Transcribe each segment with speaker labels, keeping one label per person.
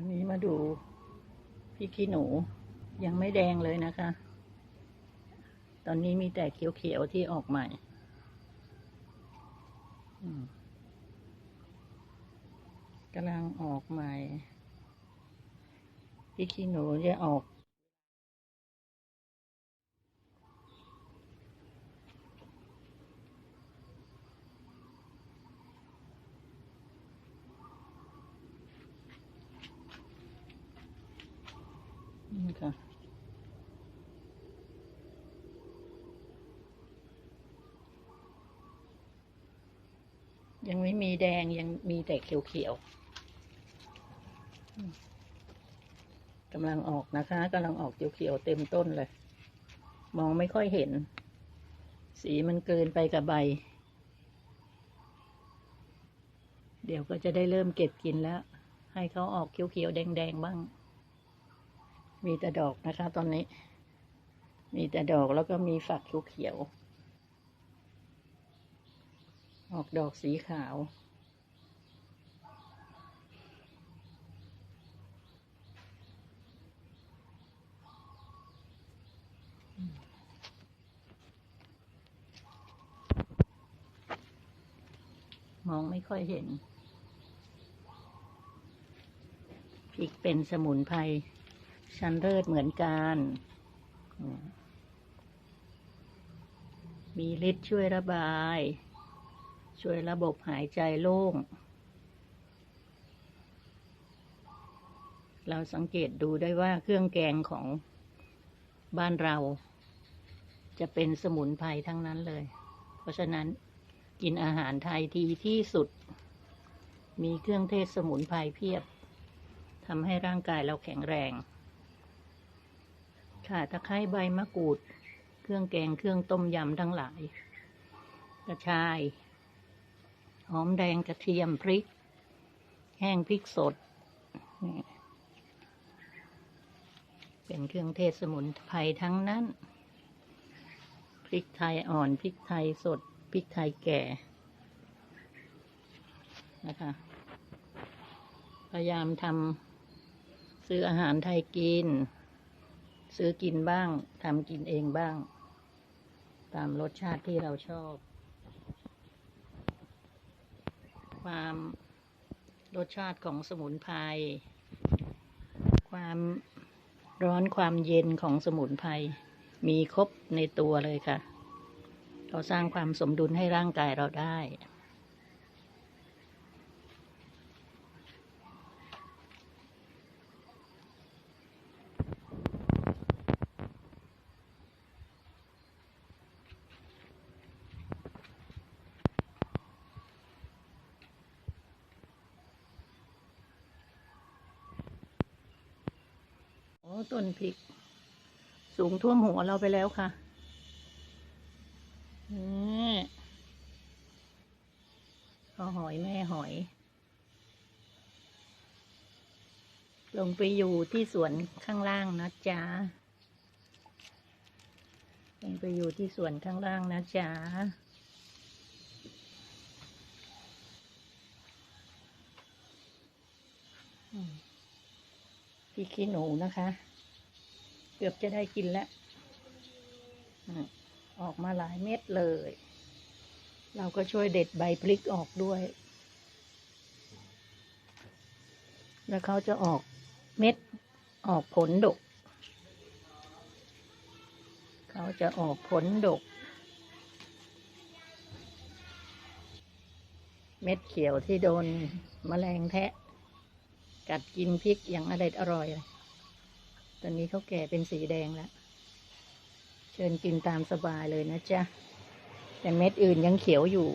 Speaker 1: วันนี้มาดูพี่ขี้หนูยังไม่แดงเลยนะคะ ตอนนี้มีแต่เขียวๆที่ออกใหม่กำลังออกใหม่ พี่ขี้หนูจะออก นี่ค่ะ ยังไม่มีแดงยังมีแต่เขียวๆกำลังออกนะคะกำลังออกเขียวๆเต็มต้นเลย มองไม่ค่อยเห็น สีมันเกินไปกับใบ เดี๋ยวก็จะได้เริ่มเก็บกินแล้ว ให้เขาออกเขียวๆแดงๆบ้าง มีแต่ดอกนะคะ ตอนนี้ มีแต่ดอกแล้วก็มีฝักเขียวๆ ออกดอกสีขาว มองไม่ค่อยเห็นพริกเป็นสมุนไพรชั้นเลิศเหมือนกัน มีฤทธิ์ช่วยระบาย ช่วยระบบหายใจโล่ง เราสังเกตดูได้ว่าเครื่องแกงของบ้านเรา จะเป็นสมุนไพรทั้งนั้นเลย เพราะฉะนั้นกินอาหารไทยดีที่สุด มีเครื่องเทศสมุนไพรเพียบทำให้ร่างกายเราแข็งแรง ค่ะตะไคร้ใบมะกรูด เครื่องแกงเครื่องต้มยำทั้งหลาย กระชาย หอมแดงกระเทียมพริก แห้งพริกสด เป็นเครื่องเทศสมุนไพรทั้งนั้น พริกไทยอ่อนพริกไทยสดพริกไทยแก่ นะคะ พยายามทำซื้ออาหารไทยกิน ซื้อกินบ้างทำกินเองบ้าง ตามรสชาติที่เราชอบ ความรสชาติของสมุนไพร ความร้อนความเย็นของสมุนไพร มีครบในตัวเลยค่ะ เราสร้างความสมดุลให้ร่างกายเราได้ ต้นพริก สูงท่วมหัวเราไปแล้วค่ะนี่เอาหอยแม่หอย ลงไปอยู่ที่สวนข้างล่างนะจ๊ะลงไปอยู่ที่สวนข้างล่างนะจ๊ะพริกขี้หนูนะคะ เกือบจะได้กินแล้วออกมาหลายเม็ดเลย เราก็ช่วยเด็ดใบพริกออกด้วย แล้วเขาจะออกเม็ดออกผลดก เขาจะออกผลดก เม็ดเขียวที่โดนแมลงแทะ กัดกินพริกอย่างอร่อยอร่อยเลย ตอนนี้เขาแก่เป็นสีแดงแล้ว เชิญกินตามสบายเลยนะจ๊ะ แต่เม็ดอื่นยังเขียวอยู่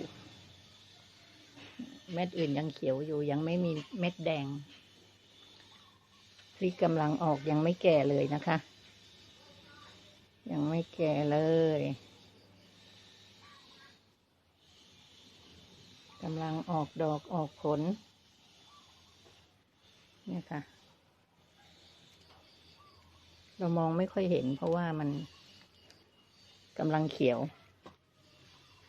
Speaker 1: เม็ดอื่นยังเขียวอยู่ ยังไม่มีเม็ดแดงพริกกำลังออกยังไม่แก่เลยนะคะ ยังไม่แก่เลยกำลังออกดอกออกผล เนี่ยค่ะ เรามองไม่ค่อยเห็น เพราะว่ามันกำลังเขียว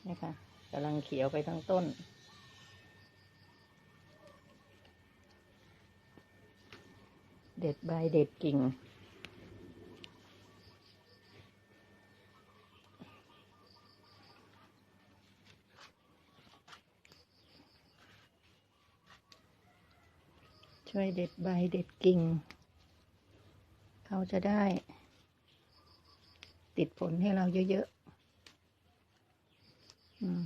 Speaker 1: นี่ยค่ะกำลังเขียวไปทั้งต้น เด็ดใบเด็ดกิ่งช่วยเด็ดใบเด็ดกิ่ง เขาจะได้ ติดผลให้เราเยอะๆอืม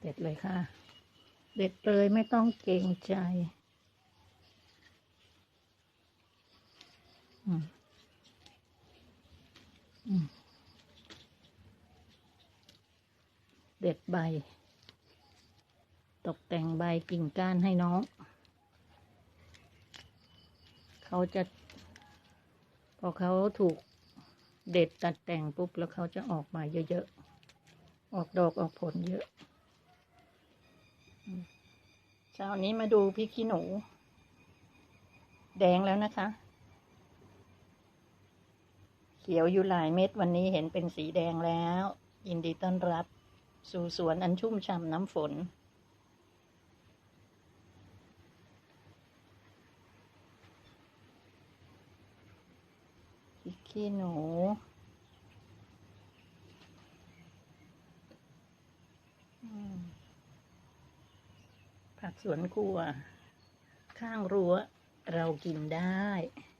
Speaker 1: เด็ดเลยค่ะ เด็ดเลยไม่ต้องเกรงใจ อืมอืม เด็ดใบ ตกแต่งใบกิ่งก้านให้น้อง เขาจะพอเขาถูกเด็ดตัดแต่งปุ๊บแล้วเขาจะออกมาเยอะๆ ออกดอกออกผลเยอะเช้านี้มาดูพริกขี้หนู แดงแล้วนะคะ เขียวอยู่หลายเม็ดวันนี้เห็นเป็นสีแดงแล้ว ยินดีต้อนรับ สู่สวนอันชุ่มช่ำน้ำฝนพริกขี้หนูผักสวนครัว ข้างรั้ว เรากินได้อืม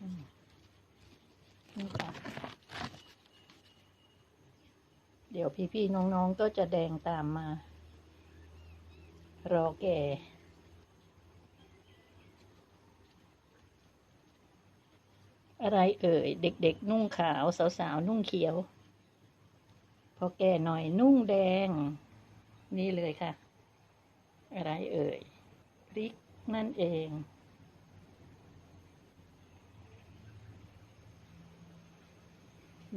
Speaker 1: นี่ค่ะ เดี๋ยวพี่ๆน้องๆก็จะแดงตามมา รอแก่อะไรเอ่ย เด็กๆ นุ่งขาว สาวๆ นุ่งเขียว พอแก่หน่อยนุ่งแดง นี่เลยค่ะ อะไรเอ่ย พริกนั่นเอง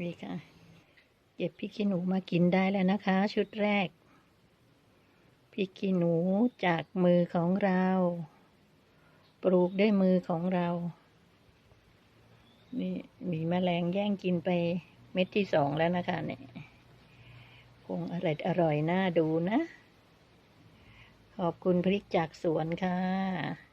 Speaker 1: นี่ค่ะ เก็บพริกขี้หนูมากินได้แล้วนะคะ ชุดแรกพริกขี้หนูจากมือของเรา ปลูกด้วยมือของเรา นี่มีแมลงแย่งกินไปเม็ดที่สองแล้วนะคะเนี่ยคงอร่อยอร่อยน่าดูนะ ขอบคุณพริกจากสวนค่ะ